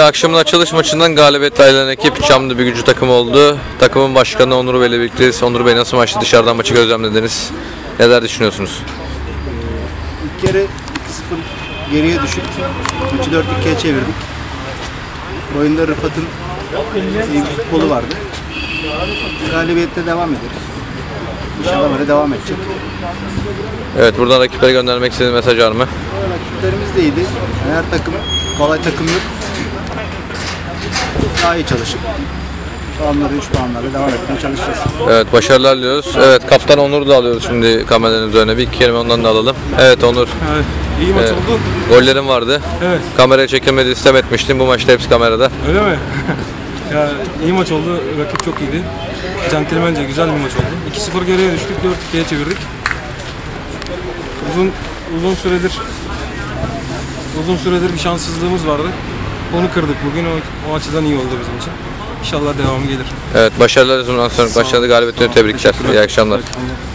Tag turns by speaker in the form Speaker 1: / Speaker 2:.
Speaker 1: akşamın açılış maçından galibiyetle ayrılan ekip Çamlı bir gücü takım oldu. Takımın başkanı Onur Bey ile birlikteyiz. Onur Bey nasıl maçtı? Dışarıdan maçı gözlemlediniz. Neler düşünüyorsunuz?
Speaker 2: İlk kere 2-0 geriye düşüp maçı 4-2'ye çevirdik. Oyunda Rıfat'ın iyi bir futbolu vardı. Galibiyette devam ederiz. İnşallah böyle devam edecek.
Speaker 1: Evet buradan rakiplere göndermek istediğiniz mesaj var mı?
Speaker 2: Rakiplerimiz de iyiydi. Her takım, kolay takım yok. Daha iyi çalışıp puanları 3 puanlarla devam etmeye çalışacağız.
Speaker 1: Evet başarılar diliyoruz. Evet kaptan Onur'u da alıyoruz şimdi kameraların üzerine. Bir iki kelime ondan da alalım. Evet Onur.
Speaker 3: Evet, iyi maç oldu.
Speaker 1: Gollerin vardı.
Speaker 3: Evet,
Speaker 1: Kameraya çekilmedi istem etmiştim. Bu maçta hepsi kamerada.
Speaker 3: öyle mi? ya iyi maç oldu. Rakip çok iyiydi. Centilmence güzel bir maç oldu. 2-0 geriye düştük, 4-2'ye çevirdik. Uzun uzun süredir uzun süredir bir şanssızlığımız vardı. Onu kırdık bugün. O, o açıdan iyi oldu bizim için. İnşallah devamı gelir.
Speaker 1: Evet başarılar bundan sonra. Başarılı galibiyetleri tebrikler. İyi akşamlar.
Speaker 3: İyi akşamlar.